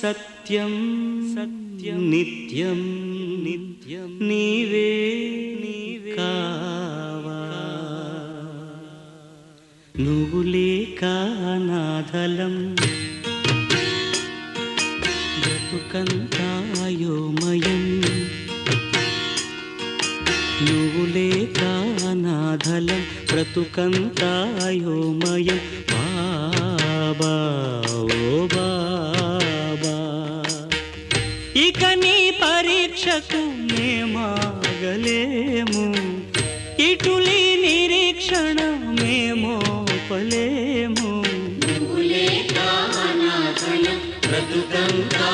సత్యం సత్యం నిత్యం నిత్యం నీవే నీవే నువ్వు లేక నాథలం బతుకంతాయోమయం నువ్వు లేక అనాథలం బ్రతుకంతాయోమయం బాబా ఇక నీ పరీక్షకు మేమాగలేము. ఇటులి నిరీక్షణ మేమోపలేము. బ్రతుకంతా